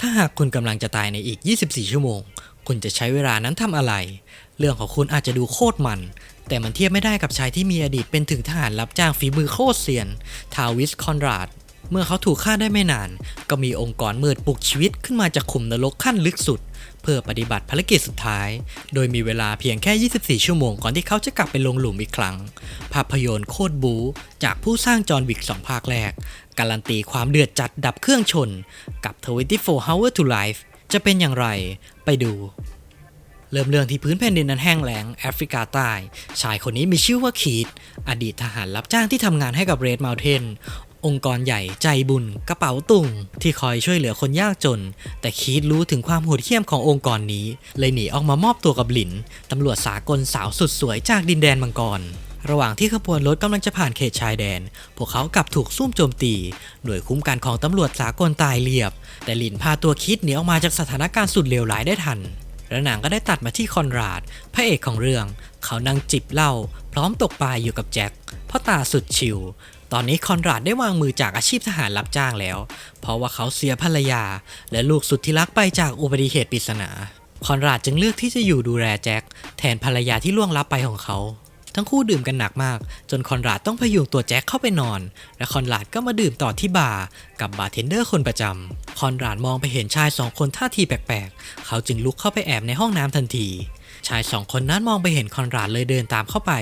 ถ้าหากคุณกำลังจะตายในอีก 24 ชั่วโมง คุณจะใช้เวลานั้นทำอะไร เรื่องของคุณอาจจะดูโคตรมัน แต่มันเทียบไม่ได้กับชายที่มีอดีตเป็นถึงทหารรับจ้างฝีมือโคตรเซียน ทาวิสคอนราด เมื่อเขาถูกฆ่าได้ไม่นาน ก็มีองค์กรมืดปลุกชีวิตขึ้นมาจากขุมนรกขั้นลึกสุด เพื่อปฏิบัติภารกิจสุดท้าย โดยมีเวลาเพียงแค่ 24 ชั่วโมงก่อนที่เขาจะกลับไปลงหลุมอีกครั้ง ภาพยนตร์โคตรบู๊จากผู้สร้างจอห์นวิก2ภาคแรก การันตีความเดือดจัดดับเครื่องชน กับ 24 Hour to Life จะเป็นอย่างไรไปดูเริ่มเรื่องที่พื้นแผ่นดินนั้นแห้งแล้งแอฟริกาใต้ ชายคนนี้มีชื่อว่าคีตอดีตทหารรับจ้างที่ทำงานให้กับเรดเมลเทน องค์กรใหญ่ใจบุญกระเป๋าตุงที่คอยช่วยเหลือคนยากจน แต่คีตรู้ถึงความโหดเหี้ยมขององค์กรนี้ เลยหนีออกมามอบตัวกับหลินตำรวจสากลสาวสุดสวยจากดินแดนมังกร ระหว่างที่ขบวนรถกำลังจะผ่านเขตชายแดน พวกเขากลับถูกซุ่มโจมตี หน่วยคุ้มกันของตำรวจสากลตายเรียบ แต่หลินพาตัวคิดหนีออกมาจากสถานการณ์สุดเลวร้ายได้ทันและหนังก็ได้ตัดมาที่คอนราด พระเอกของเรื่อง เขานั่งจิบเหล้าพร้อมตกปลาอยู่กับแจ็คพ่อตาสุดชิล ตอนนี้คอนราดได้วางมือจากอาชีพทหารรับจ้างแล้ว เพราะว่าเขาเสียภรรยา และลูกสุดที่รักไปจากอุบัติเหตุปริศนา คอนราดจึงเลือกที่จะอยู่ดูแลแจ็คแทนภรรยาที่ล่วงลับไปของเขา ทั้งคู่ดื่มกันหนักมาก จนคอนราดต้องพยุงตัวแจ็คเข้าไปนอน และคอนราดก็มาดื่มต่อที่บาร์กับบาร์เทนเดอร์คนประจำคอนราดมองไปเห็นชายสองคนท่าทีแปลกๆ เขาจึงลุกเข้าไปแอบในห้องน้ำทันทีชายสองคนนั้นมองไปเห็นคอนราดเลยเดินตามเข้าไป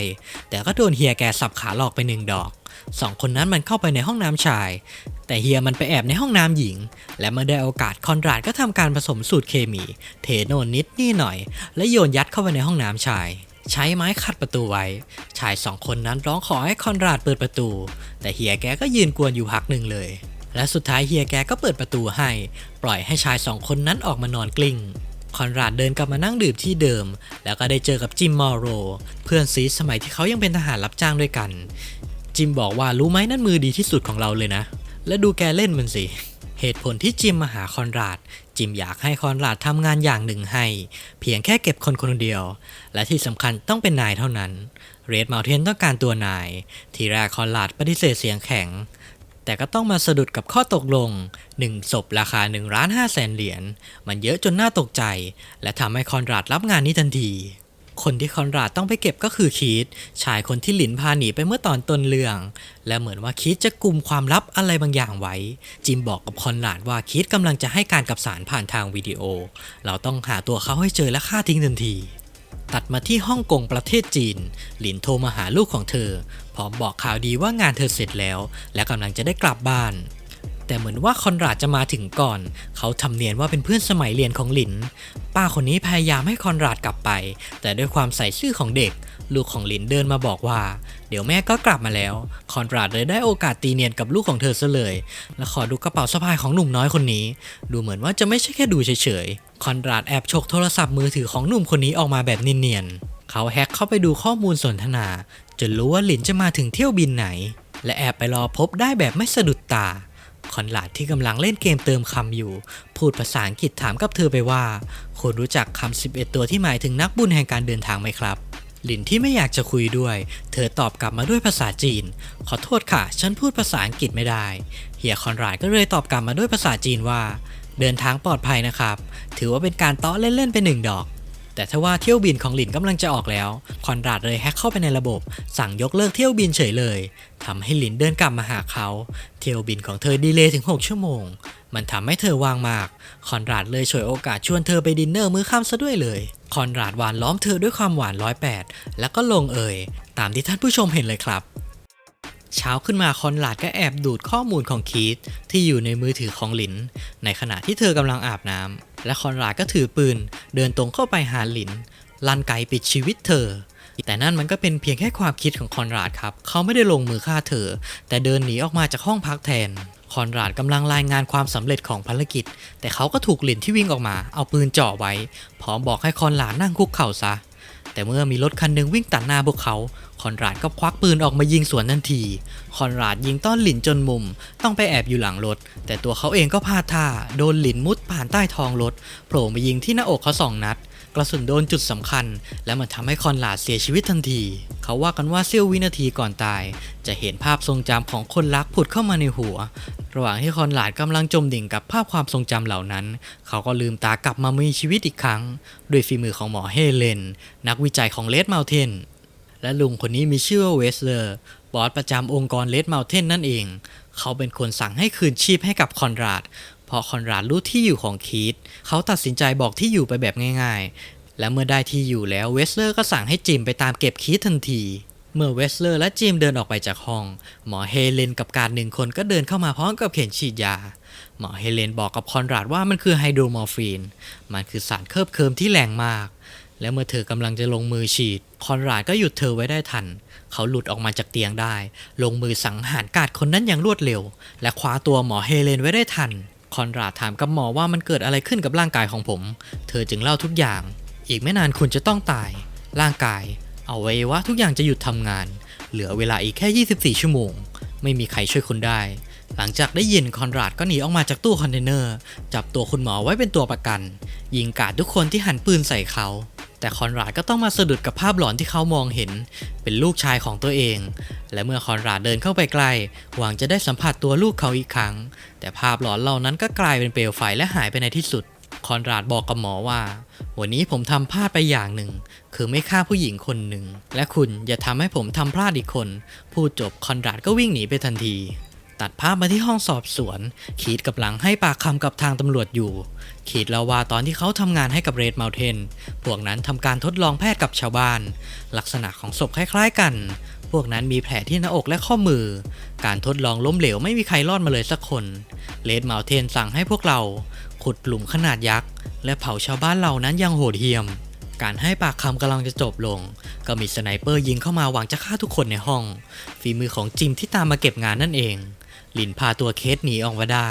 แต่ก็โดนเฮียแกสับขาหลอกไปหนึ่งดอก สองคนนั้นมันเข้าไปในห้องน้ำชาย แต่เฮียมันไปแอบในห้องน้ำหญิง และเมื่อได้โอกาสคอนราดก็ทำการผสมสูตรเคมี เทโนนนิดนี่หน่อย และโยนยัดเข้าไปในห้องน้ำชายใช้ไม้ขัดประตูไว้ ชายสองคนนั้นร้องขอให้คอนราดเปิดประตู แต่เฮียแกก็ยืนกวนอยู่พักหนึ่งเลย และสุดท้ายเฮียแกก็เปิดประตูให้ ปล่อยให้ชายสองคนนั้นออกมานอนกลิ้ง คอนราดเดินกลับมานั่งดื่มที่เดิม แล้วก็ได้เจอกับจิมมอร์โร เพื่อนซีสมัยที่เขายังเป็นทหารรับจ้างด้วยกัน จิมบอกว่ารู้ไหมนั่นมือดีที่สุดของเราเลยนะ และดูแกเล่นมันสิ เหตุผลที่จิมมาหาคอนราด จิมอยากให้คอนราดทำงานอย่างหนึ่งให้ เพียงแค่เก็บคนคนเดียว และที่สำคัญต้องเป็นนายเท่านั้น เรดมาเทนต้องการตัวนาย ทีแรกคอนราดปฏิเสธเสียงแข็ง แต่ก็ต้องมาสะดุดกับข้อตกลง 1 ศพราคา1ล้าน5แสนเหรียญ มันเยอะจนน่าตกใจ และทำให้คอนราดรับงานนี้ทันที คนที่คอนราดต้องไปเก็บก็คือคีตชายคนที่หลินพาหนีไปเมื่อตอนต้นเรื่อง และเหมือนว่าคีตจะกลุ่มความลับอะไรบางอย่างไว้ จิมบอกกับคอนราดว่าคีตกำลังจะให้การกับสารผ่านทางวิดีโอ เราต้องหาตัวเขาให้เจอและฆ่าทิ้งทันทีตัดมาที่ฮ่องกงประเทศจีน หลินโทรมาหาลูกของเธอ พร้อมบอกข่าวดีว่างานเธอเสร็จแล้ว และกำลังจะได้กลับบ้าน แต่เหมือนว่าคอนราดจะมาถึงก่อน เขาทำเนียนว่าเป็นเพื่อนสมัยเรียนของหลิน ป้าคนนี้พยายามให้คอนราดกลับไป แต่ด้วยความใส่ซื่อของเด็ก ลูกของหลินเดินมาบอกว่า เดี๋ยวแม่ก็กลับมาแล้ว คอนราดเลยได้โอกาสตีเนียนกับลูกของเธอซะเลย และขอดูกระเป๋าสะพายของหนุ่มน้อยคนนี้ ดูเหมือนว่าจะไม่ใช่แค่ดูเฉยๆ คอนราดแอบฉกโทรศัพท์มือถือของหนุ่มคนนี้ออกมาแบบเนียนๆ เขาแฮ็กเข้าไปดูข้อมูลสนทนา จนรู้ว่าหลินจะมาถึงเที่ยวบินไหน และแอบไปรอพบได้แบบไม่สะดุดตา คอนราดที่กำลังเล่นเกมเติมคำอยู่ พูดภาษาอังกฤษถามกับเธอไปว่าคุณรู้จักคำ 11 ตัวที่หมายถึงนักบุญแห่งการเดินทางไหมครับ หลินที่ไม่อยากจะคุยด้วย เธอตอบกลับมาด้วยภาษาจีน ขอโทษค่ะ ฉันพูดภาษาอังกฤษไม่ได้ เฮียคอนราดก็เลยตอบกลับมาด้วยภาษาจีนว่า เดินทางปลอดภัยนะครับ ถือว่าเป็นการเตาะเล่นๆไปหนึ่งดอก แต่ถ้าว่าเที่ยวบินของหลินกำลังจะออกแล้ว คอนราดเลยแฮ็กเข้าไปในระบบ สั่งยกเลิกเที่ยวบินเฉยเลยทำให้หลินเดินกลับมาหาเขา เที่ยวบินของเธอดีเลย์ถึง 6 ชั่วโมง มันทำให้เธอวางมาก คอนราดเลยฉวยโอกาสชวนเธอไปดินเนอร์มื้อค่ำซะด้วยเลย คอนราดหวานล้อมเธอด้วยความหวานร้อยแปดแล้วก็ลงเอ่ยตามที่ท่านผู้ชมเห็นเลยครับ เช้าขึ้นมาคอนราดก็แอบดูดข้อมูลของคีตที่อยู่ในมือถือของหลิน ในขณะที่เธอกำลังอาบน้ำและคอนราดก็ถือปืน เดินตรงเข้าไปหาหลินลั่นไกปิดชีวิตเธอ แต่นั่นมันก็เป็นเพียงแค่ความคิดของคอนราดครับ เขาไม่ได้ลงมือฆ่าเธอ แต่เดินหนีออกมาจากห้องพักแทน คอนราดกำลังรายงานความสำเร็จของภารกิจ แต่เขาก็ถูกหลินที่วิ่งออกมา เอาปืนจ่อไว้ พร้อมบอกให้คอนราดนั่งคุกเข่าซะ แต่เมื่อมีรถคันหนึ่งวิ่งตัดหน้าพวกเขา คอนราดก็ควักปืนออกมายิงสวนทันที คอนราดยิงต้อนหลินจนมุม ต้องไปแอบอยู่หลังรถ แต่ตัวเขาเองก็พลาดท่า โดนหลินมุดผ่านใต้ท้องรถ โผล่มายิงที่หน้าอกเขาสองนัด ระสุนโดนจุดสำคัญ และมันทำให้คอนราดเสียชีวิตทันที เขาว่ากันว่าเสี้ยววินาทีก่อนตาย จะเห็นภาพทรงจำของคนรักผุดเข้ามาในหัว ระหว่างที่คอนราดกำลังจมดิ่งกับภาพความทรงจำเหล่านั้น เขาก็ลืมตากลับมามีชีวิตอีกครั้ง ด้วยฝีมือของหมอเฮเลน นักวิจัยของเลดเมลเทนและลุงคนนี้มีชื่อว่าเวสเลอร์บอสประจำองค์กรเลดเมลเทนนั่นเอง เขาเป็นคนสั่งให้คืนชีพให้กับคอนราดเพราะคอนราดรู้ที่อยู่ของคีตเขาตัดสินใจบอกที่อยู่ไปแบบง่ายๆ และเมื่อได้ที่อยู่แล้วเวสเลอร์ก็สั่งให้จิมไปตามเก็บคีตทันที เมื่อเวสเลอร์และจิมเดินออกไปจากห้อง หมอเฮเลนกับการหนึ่งคนก็เดินเข้ามาพร้อมกับเข็มฉีดยา หมอเฮเลนบอกกับคอนราดว่ามันคือไฮโดรมอร์ฟีน มันคือสารเคลือบเคิมที่แรงมาก และเมื่อเธอกำลังจะลงมือฉีด คอนราดก็หยุดเธอไว้ได้ทันเขาหลุดออกมาจากเตียงได้ ลงมือสังหารกาดคนนั้นอย่างรวดเร็ว และคว้าตัวหมอเฮเลนไว้ได้ทัน คอนราดถามกับหมอว่ามันเกิดอะไรขึ้นกับร่างกายของผม เธอจึงเล่าทุกอย่าง อีกไม่นานคุณจะต้องตาย ร่างกาย เอาไว้ว่าทุกอย่างจะหยุดทำงาน เหลือเวลาอีกแค่ 24 ชั่วโมง ไม่มีใครช่วยคุณได้ หลังจากได้ยินคอนราดก็หนีออกมาจากตู้คอนเทนเนอร์จับตัวคุณหมอไว้เป็นตัวประกัน ยิงกาดทุกคนที่หันปืนใส่เขา แต่คอนราดก็ต้องมาสะดุดกับภาพหลอนที่เขามองเห็น เป็นลูกชายของตัวเอง และเมื่อคอนราดเดินเข้าไปใกล้หวังจะได้สัมผัสตัวลูกเขาอีกครั้ง แต่ภาพหลอนเหล่านั้นก็กลายเป็นเปลวไฟและหายไปในที่สุดคอนราดบอกกับหมอว่า วันนี้ผมทำพลาดไปอย่างหนึ่ง คือไม่ฆ่าผู้หญิงคนหนึ่ง และคุณอย่าทำให้ผมทำพลาดอีกคน พูดจบคอนราดก็วิ่งหนีไปทันที ตัดภาพมาที่ห้องสอบสวนขีดกำลังให้ปากคำกับทางตำรวจอยู่ขีดเล่าว่าตอนที่เขาทำงานให้กับเรดเมลเทน พวกนั้นทำการทดลองแพทย์กับชาวบ้าน ลักษณะของศพคล้ายๆกัน พวกนั้นมีแผลที่หน้าอกและข้อมือ การทดลองล้มเหลวไม่มีใครรอดมาเลยสักคน เรดเมลเทนสั่งให้พวกเรา ขุดหลุมขนาดยักษ์และเผาชาวบ้านเหล่านั้นอยังโหดเหี้ยมการให้ปากคำกำลังจะจบลง ก็มีสไนเปอร์ยิงเข้ามาหวังจะฆ่าทุกคนในห้อง ฝีมือของจิมที่ตามมาเก็บงานนั่นเอง ลินพาตัวเคสหนีออกมาได้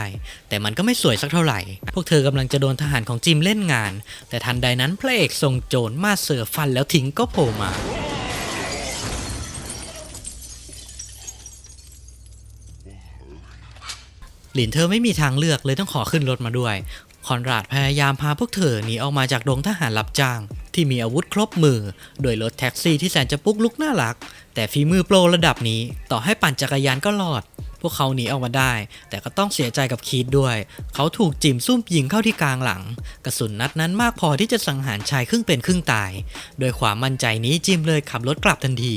แต่มันก็ไม่สวยสักเท่าไหร่ พวกเธอกำลังจะโดนทหารของจิมเล่นงาน แต่ทันใดนั้นพระเอกทรงโจรมาเสือฟันแล้วทิ้งก็โผล่มาหลินเธอไม่มีทางเลือกเลยต้องขอขึ้นรถมาด้วย คอนราดพยายามพาพวกเธอหนีออกมาจากดงทหารรับจ้าง ที่มีอาวุธครบมือ โดยรถแท็กซี่ที่แสนจะปุ๊กลุกน่ารัก แต่ฝีมือโปรระดับนี้ ต่อให้ปั่นจักรยานก็รอด พวกเขาหนีออกมาได้ แต่ก็ต้องเสียใจกับคีดด้วย เขาถูกจิมซุ่มยิงเข้าที่กลางหลัง กระสุนนัดนั้นมากพอที่จะสังหารชายครึ่งเป็นครึ่งตาย โดยความมั่นใจนี้จิมเลยขับรถกลับทันที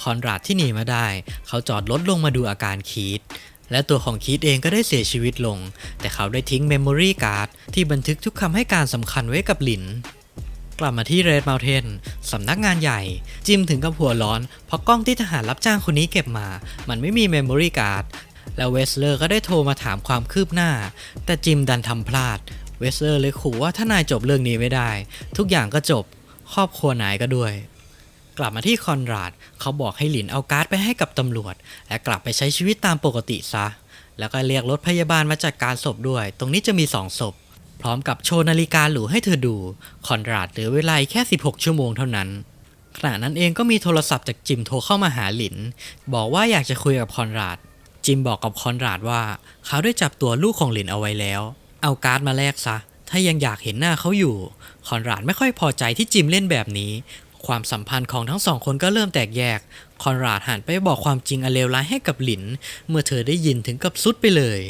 คอนราดที่หนีมาได้ เขาจอดรถลงมาดูอาการคีดและตัวของคีตเองก็ได้เสียชีวิตลง แต่เขาได้ทิ้งเมมโมรี่การ์ดที่บันทึกทุกคำให้การสำคัญไว้กับหลิน กลับมาที่เรดเมลเทนสำนักงานใหญ่ จิมถึงกับหัวร้อน เพราะกล้องที่ทหารรับจ้างคนนี้เก็บมา มันไม่มีเมมโมรี่การ์ดแล้วเวสเลอร์ก็ได้โทรมาถามความคืบหน้า แต่จิมดันทำพลาด เวสเลอร์เลยขู่ว่าถ้านายจบเรื่องนี้ไม่ได้ ทุกอย่างก็จบ ครอบครัวนายก็ด้วย กลับมาที่คอนราด เขาบอกให้หลินเอาการ์ดไปให้กับตำรวจ และกลับไปใช้ชีวิตตามปกติซะ แล้วก็เรียกรถพยาบาลมาจัดการศพด้วย ตรงนี้จะมีสองศพ พร้อมกับโชว์นาฬิกาหรูให้เธอดู คอนราดเหลือเวลาแค่ 16 ชั่วโมงเท่านั้นขณะนั้นเองก็มีโทรศัพท์จากจิมโทรเข้ามาหาหลิน บอกว่าอยากจะคุยกับคอนราด จิมบอกกับคอนราดว่า เขาได้จับตัวลูกของหลินเอาไว้แล้ว เอาการ์ดมาแลกซะ ถ้ายังอยากเห็นหน้าเขาอยู่ คอนราดไม่ค่อยพอใจที่จิมเล่นแบบนี้ ความสัมพันธ์ของทั้งสองคนก็เริ่มแตกแยก คอนราดหันไปบอกความจริงอันเลวร้ายให้กับหลิน เมื่อเธอได้ยินถึงกับสุดไปเลย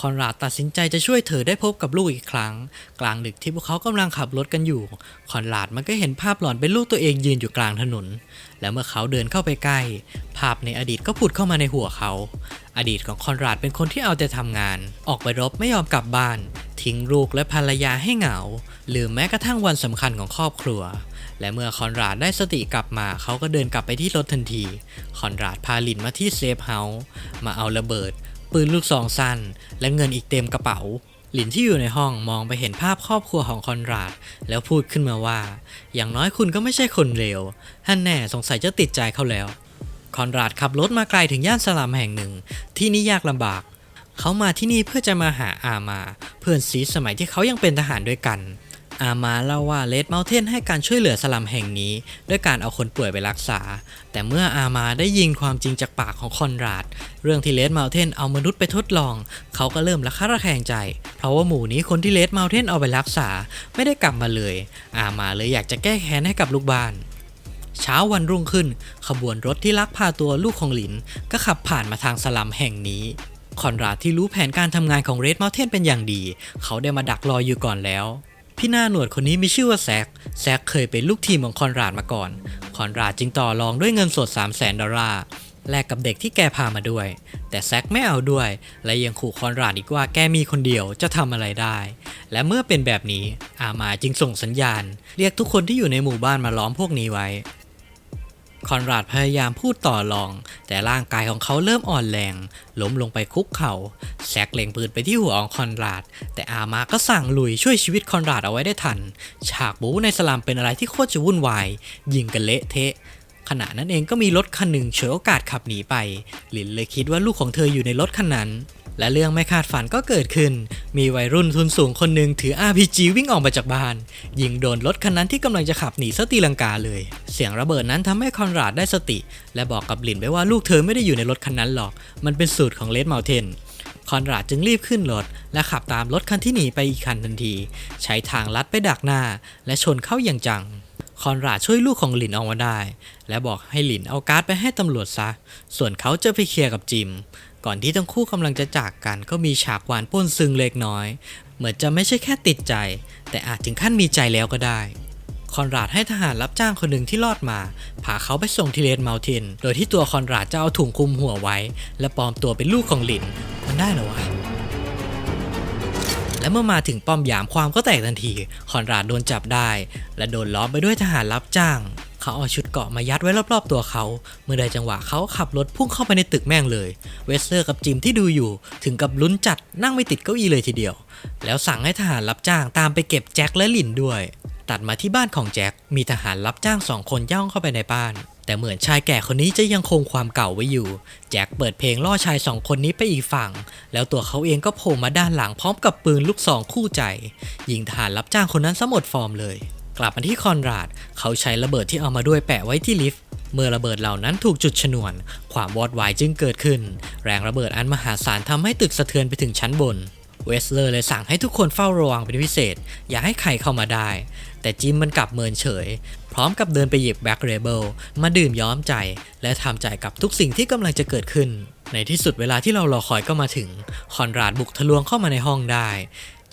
คอนราดตัดสินใจจะช่วยเธอได้พบกับลูกอีกครั้ง กลางดึกที่พวกเขากำลังขับรถกันอยู่ คอนราดมันก็เห็นภาพหลอนเป็นลูกตัวเองยืนอยู่กลางถนน แล้วเมื่อเขาเดินเข้าไปใกล้ ภาพในอดีตก็ผุดเข้ามาในหัวเขา อดีตของคอนราดเป็นคนที่เอาแต่ทำงาน ออกไปรบไม่ยอมกลับบ้าน ทิ้งลูกและภรรยาให้เหงาลืมแม้กระทั่งวันสำคัญของครอบครัวและเมื่อคอนราดได้สติกลับมาเขาก็เดินกลับไปที่รถทันที คอนราดพาลินมาที่เซฟเฮาส์มาเอาระเบิด ปืนลูกซองสั้น และเงินอีกเต็มกระเป๋า หลินที่อยู่ในห้องมองไปเห็นภาพครอบครัวของคอนราด แล้วพูดขึ้นมาว่า อย่างน้อยคุณก็ไม่ใช่คนเลวท่านแน่สงสัยจะติดใจเขาแล้ว คอนราดขับรถมาไกลถึงย่านสลัมแห่งหนึ่ง ที่นี่ยากลำบาก เขามาที่นี่เพื่อจะมาหาอามา เพื่อนซีสมัยที่เขายังเป็นทหารด้วยกัน อามาเล่าว่าเลดเมลเทนให้การช่วยเหลือสลัมแห่งนี้ ด้วยการเอาคนป่วยไปรักษา แต่เมื่ออามาได้ยินความจริงจากปากของคอนราด เรื่องที่เลดเมลเทนเอามนุษย์ไปทดลอง เขาก็เริ่มระคะระแคงใจ เพราะว่าหมู่นี้คนที่เลดเมลเทนเอาไปรักษา ไม่ได้กลับมาเลย อามาเลยอยากจะแก้แค้นให้กับลูกบ้านเช้าวันรุ่งขึ้น ขบวนรถที่ลักพาตัวลูกของหลิน ก็ขับผ่านมาทางสลัมแห่งนี้คอนราดที่รู้แผนการทำงานของเรดเมลเทนเป็นอย่างดี เขาได้มาดักรออยู่ก่อนแล้ว พี่หน้าหนวดคนนี้มีชื่อว่าแซกแซกเคยเป็นลูกทีมของคอนราดมาก่อน คอนราดจึงต่อรองด้วยเงินสด 3 0 0แสนดอลลาร์แลกกับเด็กที่แกพามาด้วย แต่แซกไม่เอาด้วย และยังขู่คอนราดอีกว่าแกมีคนเดียวจะทำอะไรได้ และเมื่อเป็นแบบนี้อามาจึงส่งสัญญาณ เรียกทุกคนที่อยู่ในหมู่บ้านมาล้อมพวกนี้ไว้ คอนราดพยายามพูดต่อรอง แต่ร่างกายของเขาเริ่มอ่อนแรง ล้มลงไปคุกเขา่าแซกเล็งปืนไปที่หัวของคอนราด แต่อามาก็สั่งลุยช่วยชีวิตคอนราดเอาไว้ได้ทัน ฉากบู๊ในสลามเป็นอะไรที่โคตรจะวุ่นวาย ยิงกันเละเทะขณะนั้นเองก็มีรถคันหนึ่งเฉวยโอกาสขับหนีไป หลินเลยคิดว่าลูกของเธออยู่ในรถคันนั้น และเรื่องไม่คาดฝันก็เกิดขึ้น มีวัยรุ่นทุนสูงคนหนึ่งถือ RPG วิ่งออกมาจากบ้าน ยิงโดนรถคันนั้นที่กำลังจะขับหนีซะตีลังกาเลย เสียงระเบิดนั้นทำให้คอนราดได้สติ และบอกกับหลินไปว่าลูกเธอไม่ได้อยู่ในรถคันนั้นหรอก มันเป็นสูตรของเลดเมลเทนคอนราดจึงรีบขึ้นรถ และขับตามรถคันที่หนีไปอีกคันทันที ใช้ทางลัดไปดักหน้า และชนเข้าอย่างจังคอนราดช่วยลูกของหลินออกมาได้ และบอกให้หลินเอาการ์ดไปให้ตำรวจซะ ส่วนเขาจะไปเคลียร์กับจิม ก่อนที่ทั้งคู่กำลังจะจากกันก็มีฉากหวานป้นซึ้งเล็กน้อย เหมือนจะไม่ใช่แค่ติดใจ แต่อาจถึงขั้นมีใจแล้วก็ได้ คอนราดให้ทหารรับจ้างคนหนึ่งที่รอดมา พาเขาไปส่งที่เลนเมลเทนโดยที่ตัวคอนราดจะเอาถุงคลุมหัวไว้ และปลอมตัวเป็นลูกของหลิน มันได้เหรอวะและเมื่อมาถึงป้อมยามความก็แตกทันที คอนราดโดนจับได้ และโดนล้อมไปด้วยทหารรับจ้าง เขาเอาชุดเกาะมายัดไว้รอบๆตัวเขา เมื่อใดจังหวะเขาขับรถพุ่งเข้าไปในตึกแม่งเลย เวสเลอร์กับจิมที่ดูอยู่ ถึงกับลุ้นจัดนั่งไม่ติดเก้าอี้เลยทีเดียว แล้วสั่งให้ทหารรับจ้างตามไปเก็บแจ็คและหลินด้วย ตัดมาที่บ้านของแจ็ค มีทหารรับจ้างสองคนย่องเข้าไปในบ้านแต่เหมือนชายแก่คนนี้จะยังคงความเก่าไว้อยู่ แจ็คเปิดเพลงล่อชายสองคนนี้ไปอีกฝั่ง แล้วตัวเขาเองก็โผล่มาด้านหลังพร้อมกับปืนลูกซองคู่ใจ ยิงทหารรับจ้างคนนั้นซะหมดฟอร์มเลย กลับมาที่คอนราด เขาใช้ระเบิดที่เอามาด้วยแปะไว้ที่ลิฟต์เมื่อระเบิดเหล่านั้นถูกจุดชนวน ความวอดวายจึงเกิดขึ้น แรงระเบิดอันมหาศาลทำให้ตึกสะเทือนไปถึงชั้นบน เวสเลอร์เลยสั่งให้ทุกคนเฝ้าระวังเป็นพิเศษ อย่าให้ใครเข้ามาได้ แต่จิมมันกลับเมินเฉย พร้อมกับเดินไปหยิบแบ็คเรเบิลมาดื่มย้อมใจ และทำใจกับทุกสิ่งที่กำลังจะเกิดขึ้น ในที่สุดเวลาที่เรารอคอยก็มาถึง คอนราดบุกทะลวงเข้ามาในห้องได้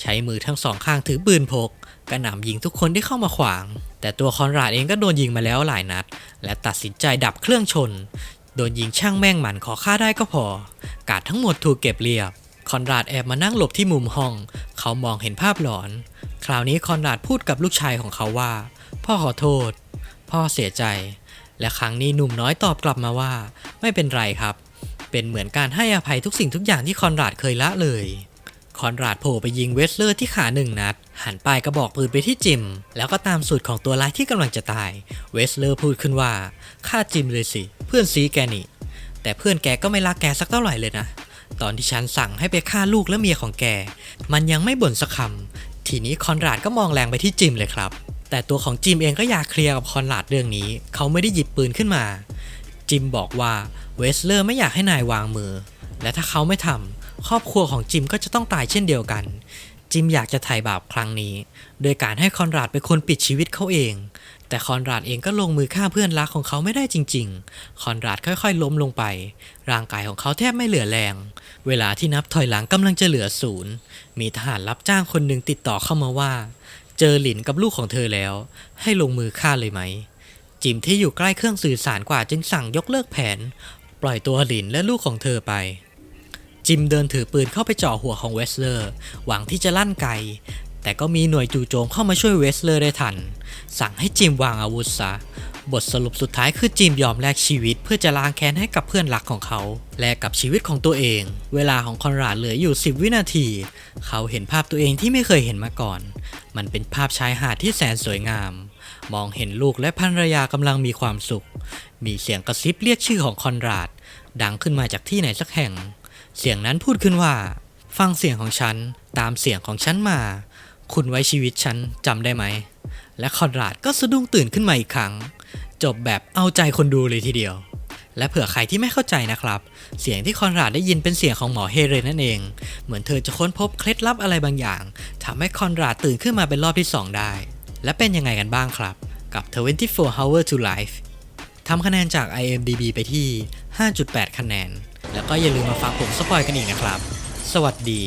ใช้มือทั้งสองข้างถือปืนพก กระหน่ำยิงทุกคนที่เข้ามาขวาง แต่ตัวคอนราดเองก็โดนยิงมาแล้วหลายนัด และตัดสินใจดับเครื่องชน โดนยิงช่างแม่งหมันขอฆ่าได้ก็พอ กาดทั้งหมดถูกเก็บเรียบ คอนราดแอบมานั่งหลบที่มุมห้อง เขามองเห็นภาพหลอน คราวนี้คอนราดพูดกับลูกชายของเขาว่า พ่อขอโทษ พ่อเสียใจ และครั้งนี้หนุ่มน้อยตอบกลับมาว่า ไม่เป็นไรครับ เป็นเหมือนการให้อภัยทุกสิ่งทุกอย่างที่คอนราดเคยละเลย คอนราดโผล่ไปยิงเวสเลอร์ที่ขาหนึ่งนัด หันปลายกระบอกปืนไปที่จิม แล้วก็ตามสูตรของตัวร้ายที่กำลังจะตาย เวสเลอร์พูดขึ้นว่าฆ่าจิมเลยสิ เพื่อนซีแกนี่ แต่เพื่อนแกก็ไม่รักแกสักเท่าไหร่เลยนะ ตอนที่ฉันสั่งให้ไปฆ่าลูกและเมียของแก มันยังไม่บ่นสักคำ ทีนี้คอนราดก็มองแรงไปที่จิมเลยครับ แต่ตัวของจิมเองก็อยากเคลียร์กับคอนราดเรื่องนี้ เขาไม่ได้หยิบปืนขึ้นมา จิมบอกว่าเวสเลอร์ไม่อยากให้นายวางมือ และถ้าเขาไม่ทำ ครอบครัวของจิมก็จะต้องตายเช่นเดียวกัน จิมอยากจะไถ่บาปครั้งนี้ โดยการให้คอนราดเป็นคนปิดชีวิตเขาเอง แต่คอนราดเองก็ลงมือฆ่าเพื่อนรักของเขาไม่ได้จริง ๆ คอนราดค่อยๆ ล้มลงไป ร่างกายของเขาแทบไม่เหลือแรง เวลาที่นับถอยหลังกำลังจะเหลือศูนย์ มีทหารรับจ้างคนหนึ่งติดต่อเข้ามาว่า เจอหลินกับลูกของเธอแล้ว ให้ลงมือฆ่าเลยไหม จิมที่อยู่ใกล้เครื่องสื่อสารกว่าจึงสั่งยกเลิกแผน ปล่อยตัวหลินและลูกของเธอไป จิมเดินถือปืนเข้าไปจ่อหัวของเวสเลอร์ หวังที่จะลั่นไกแต่ก็มีหน่วยจู่โจมเข้ามาช่วยเวสเลอร์ได้ทัน สั่งให้จิมวางอาวุธซะ บทสรุปสุดท้ายคือจิมยอมแลกชีวิต เพื่อจะล้างแค้นให้กับเพื่อนรักของเขา แลกกับชีวิตของตัวเอง เวลาของคอนราดเหลืออยู่ 10 วินาที เขาเห็นภาพตัวเองที่ไม่เคยเห็นมาก่อน มันเป็นภาพชายหาดที่แสนสวยงาม มองเห็นลูกและภรรยากำลังมีความสุข มีเสียงกระซิบเรียกชื่อของคอนราดดังขึ้นมาจากที่ไหนสักแห่ง เสียงนั้นพูดขึ้นว่า ฟังเสียงของฉันตามเสียงของฉันมา คุณไว้ชีวิตฉันจำได้ไหม และคอนราดก็สะดุ้งตื่นขึ้นมาอีกครั้ง จบแบบเอาใจคนดูเลยทีเดียว และเผื่อใครที่ไม่เข้าใจนะครับ เสียงที่คอนราดได้ยินเป็นเสียงของหมอเฮเรนนั่นเอง เหมือนเธอจะค้นพบเคล็ดลับอะไรบางอย่างทำให้คอนราดตื่นขึ้นมาเป็นรอบที่2ได้ และเป็นยังไงกันบ้างครับ กับ 24 Hour to Life ทำคะแนนจาก IMDB ไปที่ 5.8 คะแนน แล้วก็อย่าลืมมาฟังผมสปอยกันอีกนะครับ สวัสดี